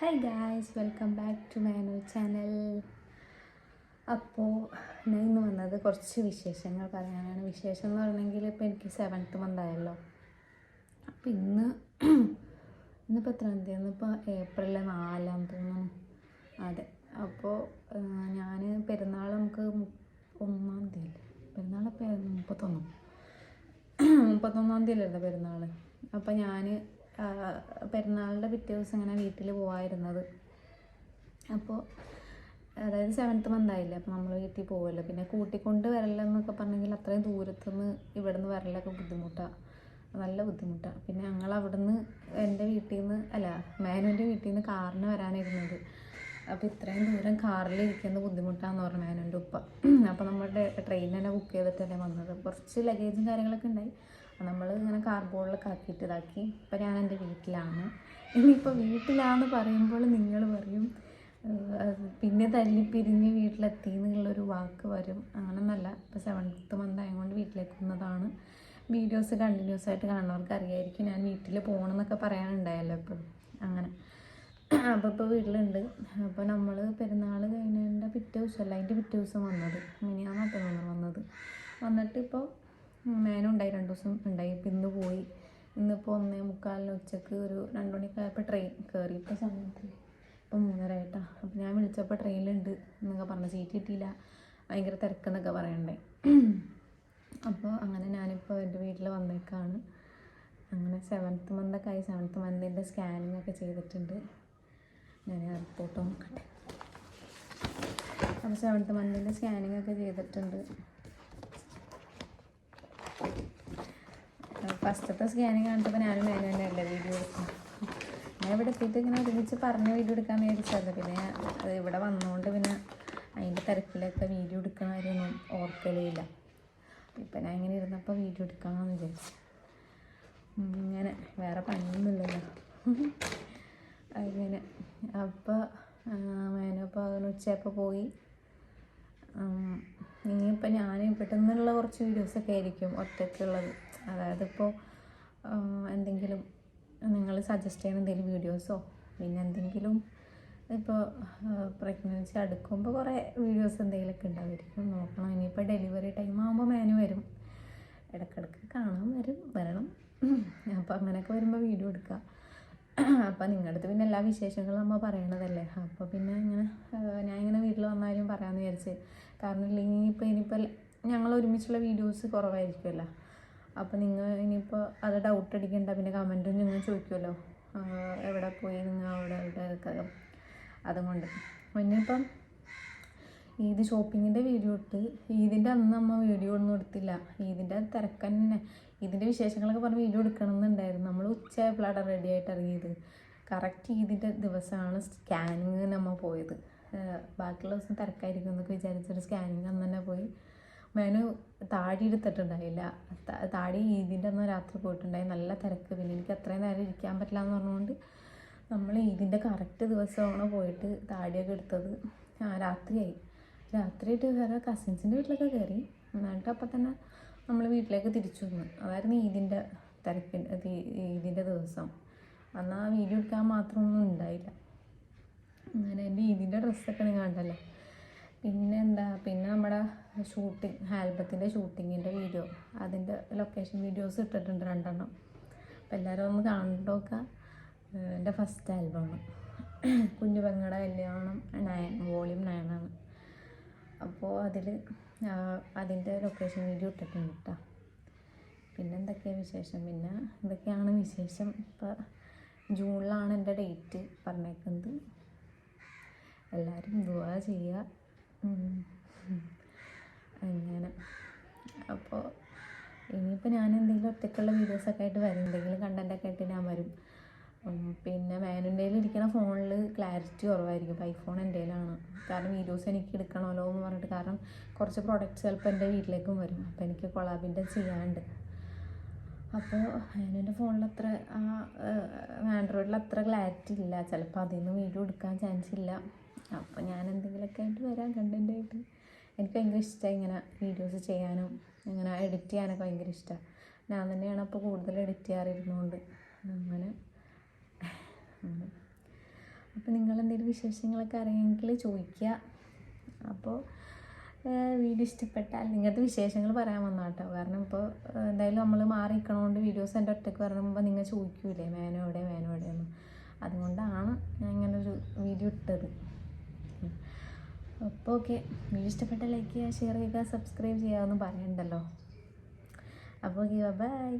Hi guys welcome back to my channel അപ്പോൾ ഞാൻ ഇന്ന് വന്നത് കുറച്ച് വിശേഷങ്ങൾ പറയാനാണ്. വിശേഷം എന്ന് പറഞ്ഞെങ്കിൽ ഇപ്പോൾ എനിക്ക് സെവൻത്ത് മന്ത് ആയല്ലോ. അപ്പോൾ ഇന്ന് ഇന്നിപ്പോൾ എത്രാം തീയതി ഇന്നിപ്പോൾ ഏപ്രിൽ നാലാം തോന്നുന്നു അതെ. അപ്പോൾ ഞാൻ പെരുന്നാൾ നമുക്ക് ഒന്നാം തീയതി പെരുന്നാൾ മുപ്പത്തൊന്നും. മുപ്പത്തൊന്നാം തീയതിയല്ലേ പെരുന്നാൾ അപ്പോൾ ഞാൻ പെരുന്നാളിന്റെ പിറ്റേ ദിവസം ഇങ്ങനെ വീട്ടിൽ പോകാമായിരുന്നത് അപ്പോൾ അതായത് സെവൻത്ത് മന്ത് ആയില്ലേ അപ്പോൾ നമ്മൾ വീട്ടിൽ പോകുമല്ലോ പിന്നെ കൂട്ടിക്കൊണ്ട് വരലെന്നൊക്കെ പറഞ്ഞെങ്കിൽ അത്രയും ദൂരത്തുനിന്ന് ഇവിടെ നിന്ന് വരലൊക്കെ ബുദ്ധിമുട്ടാണ് നല്ല ബുദ്ധിമുട്ടാണ് പിന്നെ ഞങ്ങൾ അവിടുന്ന് എന്റെ വീട്ടിൽ നിന്ന് അല്ല മേനുവിന്റെ വീട്ടിൽ നിന്ന് കാറിന് വരാനിരുന്നത്. അപ്പോൾ ഇത്രയും ദൂരം കാറിൽ ഇരിക്കുന്നത് ബുദ്ധിമുട്ടാന്ന് പറഞ്ഞു മേനുവിന്റെ ഉപ്പ. അപ്പോൾ നമ്മുടെ ട്രെയിൻ തന്നെ ബുക്ക് ചെയ്തിട്ടല്ലേ വന്നത്. കുറച്ച് ലഗേജും കാര്യങ്ങളൊക്കെ ഉണ്ടായി. നമ്മൾ ഇങ്ങനെ കാർഡ്ബോർഡിലൊക്കെ ആക്കിയിട്ട് ഇതാക്കി. ഇപ്പം ഞാൻ എന്റെ വീട്ടിലാണ്. ഇനിയിപ്പോൾ വീട്ടിലാന്ന് പറയുമ്പോൾ നിങ്ങൾ പറയും പിന്നെ തല്ലിപ്പിരിഞ്ഞ് വീട്ടിലെത്തി എന്നുള്ളൊരു വാക്ക് വരും. അങ്ങനെയൊന്നല്ല ഇപ്പോൾ സെവൻത്ത് മന്ത് ആയതുകൊണ്ട് വീട്ടിലേക്ക് വന്നതാണ്. വീഡിയോസ് കണ്ടിന്യൂസ് ആയിട്ട് കാണുന്നവർക്ക് അറിയായിരിക്കും ഞാൻ വീട്ടിൽ പോകണം എന്നൊക്കെ പറയാനുണ്ടായല്ലോ എപ്പോഴും. അങ്ങനെ. അപ്പോൾ ഇപ്പോൾ വീട്ടിലുണ്ട്. അപ്പോൾ നമ്മൾ പെരുന്നാൾ കഴിഞ്ഞതിന്റെ പിറ്റേ ദിവസമല്ല അതിന്റെ പിറ്റേ ദിവസം വന്നത്. മിനിയാന്നാട്ടോ വന്നത്. വന്നിട്ട് ഇപ്പോൾ മേനുണ്ടായി രണ്ട് ദിവസം ഉണ്ടായി. ഇപ്പം ഇന്ന് പോയി. ഇന്നിപ്പോൾ ഒന്നേ മുക്കാലിന് ഉച്ചയ്ക്ക് ഒരു രണ്ട് മണിക്കായപ്പോൾ ട്രെയിൻ കയറി ഇപ്പോൾ സമയത്ത് ഇപ്പം മൂന്നര ആയിട്ടാ അപ്പോൾ ഞാൻ വിളിച്ചപ്പോൾ ട്രെയിനിലുണ്ട് എന്നൊക്കെ പറഞ്ഞു. സീറ്റ് കിട്ടിയില്ല. ഭയങ്കര തിരക്കെന്നൊക്കെ പറയണ്ടേ. അപ്പോൾ അങ്ങനെ ഞാനിപ്പോൾ എന്റെ വീട്ടിൽ വന്നേക്കാണ്. അങ്ങനെ സെവൻത്ത് മന്തൊക്കെ ആയി. സെവൻത്ത് മന്തിന്റെ സ്കാനിങ് ഒക്കെ ചെയ്തിട്ടുണ്ട്. ഞാൻ റിപ്പോർട്ട് നോക്കട്ടെ. അപ്പോൾ സെവൻത്ത് മന്തിന്റെ സ്കാനിങ് ഒക്കെ ചെയ്തിട്ടുണ്ട്. ഫസ്റ്റത്തെ സ്കാനിങ് കണ്ടപ്പോൾ ഞാനും മേനും തന്നെയല്ലേ വീഡിയോ എടുക്കും ഞാൻ ഇവിടെ എത്തിയിട്ട് ഇങ്ങനെ ഒരുമിച്ച് പറഞ്ഞ് വീഡിയോ എടുക്കാൻ വേണ്ടി പിന്നെ അത് ഇവിടെ വന്നുകൊണ്ട് പിന്നെ അതിന്റെ തിരക്കിലൊക്കെ വീഡിയോ എടുക്കണ കാര്യമൊന്നും ഓർക്കലില്ല ഇപ്പം ഞാൻ ഇങ്ങനെ ഇരുന്നപ്പോൾ വീഡിയോ എടുക്കാമെന്ന് വിചാരിച്ചു. ഇങ്ങനെ വേറെ പണിയൊന്നുമില്ലല്ലോ. അങ്ങനെ അപ്പോൾ മേനപ്പോൾ ഉച്ചയപ്പോൾ പോയി. ഇനിയിപ്പോൾ ഞാൻ പെട്ടെന്നുള്ള കുറച്ച് വീഡിയോസൊക്കെ ആയിരിക്കും ഒറ്റയ്ക്കുള്ളത്. അതായത് ഇപ്പോൾ എന്തെങ്കിലും നിങ്ങൾ സജസ്റ്റ് ചെയ്യുന്ന എന്തെങ്കിലും വീഡിയോസോ പിന്നെ എന്തെങ്കിലും ഇപ്പോൾ പ്രഗ്നൻസി അടുക്കുമ്പോൾ കുറേ വീഡിയോസ് എന്തെങ്കിലുമൊക്കെ ഉണ്ടാവുമായിരിക്കും നോക്കണം ഇനിയിപ്പോൾ ഡെലിവറി ടൈം ആകുമ്പോൾ മേനു വരും. ഇടയ്ക്കിടയ്ക്ക് കാണാൻ വരും വരണം. അപ്പോൾ അങ്ങനെയൊക്കെ വരുമ്പോൾ വീഡിയോ എടുക്കുക അപ്പോൾ നിങ്ങളുടെ അടുത്ത് പിന്നെ എല്ലാ വിശേഷങ്ങളും നമ്മൾ പറയണതല്ലേ? അപ്പോൾ പിന്നെ ഇങ്ങനെ ഞാൻ ഇങ്ങനെ വീട്ടിൽ വന്നാലും പറയാമെന്ന് വിചാരിച്ച്. കാരണം ഇല്ലെങ്കിൽ ഇപ്പോൾ ഇനിയിപ്പോൾ ഞങ്ങൾ ഒരുമിച്ചുള്ള വീഡിയോസ് കുറവായിരിക്കുമല്ലോ അപ്പോൾ നിങ്ങൾ ഇനിയിപ്പോൾ അത് ഡൗട്ട് അടിക്കണ്ട പിന്നെ കമന്റും നിങ്ങൾ ചോദിക്കുമല്ലോ എവിടെ പോയി നിങ്ങൾ അവിടെ അവിടെ അതുകൊണ്ട്. ഇനിയിപ്പം ഈദ് ഷോപ്പിങ്ങിന്റെ വീഡിയോ ഇട്ട് ഈദിന്റെ അന്ന് അമ്മ വീഡിയോ ഒന്നും എടുത്തില്ല. ഈദിന്റെ തിരക്ക് തന്നെ ഇതിന്റെ വിശേഷങ്ങളൊക്കെ പറഞ്ഞ് വീഡിയോ എടുക്കണം എന്നുണ്ടായിരുന്നു നമ്മൾ ഉച്ചയായപ്പോഴാണ് റെഡി ആയിട്ട് ഇറങ്ങിയത്. കറക്റ്റ് ഇതിന്റെ ദിവസമാണ് സ്കാനിങ് നമ്മൾ പോയത്. ബാക്കിയുള്ള ദിവസം തിരക്കായിരിക്കും എന്നൊക്കെ വിചാരിച്ചൊരു സ്കാനിങ് അന്ന് തന്നെ പോയി. മേനു താടി എടുത്തിട്ടുണ്ടായില്ല. താടി ഈദിന്റെ അന്ന് രാത്രി പോയിട്ടുണ്ടായി. നല്ല തിരക്ക്. പിന്നെ എനിക്ക് അത്രയും നേരം ഇരിക്കാൻ പറ്റില്ല എന്ന് പറഞ്ഞുകൊണ്ട് നമ്മൾ ഈദിന്റെ കറക്റ്റ് ദിവസമാണ് പോയിട്ട് താടിയൊക്കെ എടുത്തത്. ആ രാത്രിയായി. രാത്രിയായിട്ട് വേറെ കസിൻസിന്റെ വീട്ടിലൊക്കെ കയറി. എന്നിട്ട് അപ്പം തന്നെ നമ്മൾ വീട്ടിലേക്ക് തിരിച്ചു വന്നു. അതായിരുന്നു ഈദിന്റെ തിരക്കിന്റെ ഈദിന്റെ ദിവസം. അന്ന് ആ വീഡിയോ എടുക്കാൻ മാത്രമൊന്നും ഉണ്ടായില്ല. അങ്ങനെ എന്റെ ഈദിന്റെ ഡ്രസ്സൊക്കെ നിങ്ങൾ കണ്ടല്ലോ. പിന്നെ എന്താ പിന്നെ നമ്മുടെ ഷൂട്ടിങ് ആൽബത്തിന്റെ ഷൂട്ടിങ്ങിന്റെ വീഡിയോ അതിന്റെ ലൊക്കേഷൻ വീഡിയോസ് ഇട്ടിട്ടുണ്ട് രണ്ടെണ്ണം. അപ്പം എല്ലാവരും ഒന്ന് കണ്ടോക്കുക എന്റെ ഫസ്റ്റ് ആൽബമാണ് കുഞ്ഞു പെങ്ങടെ കല്യാണം നയൻ വോളിയം നയനാണ്. അപ്പോൾ അതിൽ അതിന്റെ ലൊക്കേഷൻ വീഡിയോ ഇട്ടിട്ടുണ്ട് കേട്ടോ പിന്നെ എന്തൊക്കെയാണ് വിശേഷം? പിന്നെ എന്തൊക്കെയാണ് വിശേഷം? ഇപ്പോൾ ജൂണിലാണ് എന്റെ ഡേറ്റ് പറഞ്ഞേക്കുന്നത്. എല്ലാവരും ദുവാ ചെയ്യുക. അങ്ങനെ. അപ്പോൾ ഇനിയിപ്പോൾ ഞാൻ എന്തെങ്കിലും ഒറ്റയ്ക്കുള്ള വീഡിയോസൊക്കെ ആയിട്ട് വരും. എന്തെങ്കിലും കണ്ടന്റൊക്കെ ആയിട്ട് ഞാൻ വരും. പിന്നെ മേനുന്റെ ഇരിക്കുന്ന ഫോണിൽ ക്ലാരിറ്റി കുറവായിരിക്കും. ഐഫോൺ എന്റെ കയ്യിലാണ് കാരണം വീഡിയോസ് എനിക്ക് എടുക്കണമല്ലോ എന്ന് പറഞ്ഞിട്ട് കാരണം കുറച്ച് പ്രോഡക്റ്റ്സ് ചിലപ്പോൾ എന്റെ വീട്ടിലേക്കും വരും. അപ്പോൾ എനിക്ക് കൊളാബിന്റെ ചെയ്യാണ്ട് അപ്പോൾ അതിന്റെ ഫോണിൽ അത്ര ആ ആൻഡ്രോയിഡിൽ അത്ര ക്ലാരിറ്റി ഇല്ല. ചിലപ്പോൾ അതിൽ നിന്ന് വീഡിയോ എടുക്കാൻ ചാൻസ് ഇല്ല. അപ്പോൾ ഞാൻ എന്തെങ്കിലുമൊക്കെ ആയിട്ട് വരാം കണ്ടന്റ് ആയിട്ട്. എനിക്ക് ഭയങ്കര ഇഷ്ടമായി ഇങ്ങനെ വീഡിയോസ് ചെയ്യാനും ഇങ്ങനെ എഡിറ്റ് ചെയ്യാനൊക്കെ ഭയങ്കര ഇഷ്ടമാണ് ഞാൻ തന്നെയാണ് അപ്പോൾ കൂടുതൽ എഡിറ്റ് ചെയ്യാറിരുന്നുകൊണ്ട് അങ്ങനെ. അപ്പോൾ നിങ്ങൾ എന്തെങ്കിലും വിശേഷങ്ങളൊക്കെ അറിയാമെങ്കിൽ ചോദിക്കുക അപ്പോൾ വീഡിയോ ഇഷ്ടപ്പെട്ടാൽ നിങ്ങളുടെ വിശേഷങ്ങൾ പറയാൻ വന്നു കേട്ടോ. കാരണം ഇപ്പോൾ എന്തായാലും നമ്മൾ മാറി നിൽക്കണോണ്ട് വീഡിയോസ് എന്റെ ഒറ്റയ്ക്ക് പറയുമ്പോൾ നിങ്ങൾ ചോദിക്കൂലേ മേനോ എവിടെ മേനോ എവിടെയെന്ന്. അതുകൊണ്ടാണ് ഞാൻ ഇങ്ങനെ ഒരു വീഡിയോ ഇട്ടത്. അപ്പോൾ ഓക്കെ വീഡിയോ ഇഷ്ടപ്പെട്ട ലൈക്ക് ചെയ്യുക ഷെയർ ചെയ്യുക സബ്സ്ക്രൈബ് ചെയ്യാമെന്ന് പറയണ്ടല്ലോ. അപ്പോൾ ഓക്കെ ബൈ.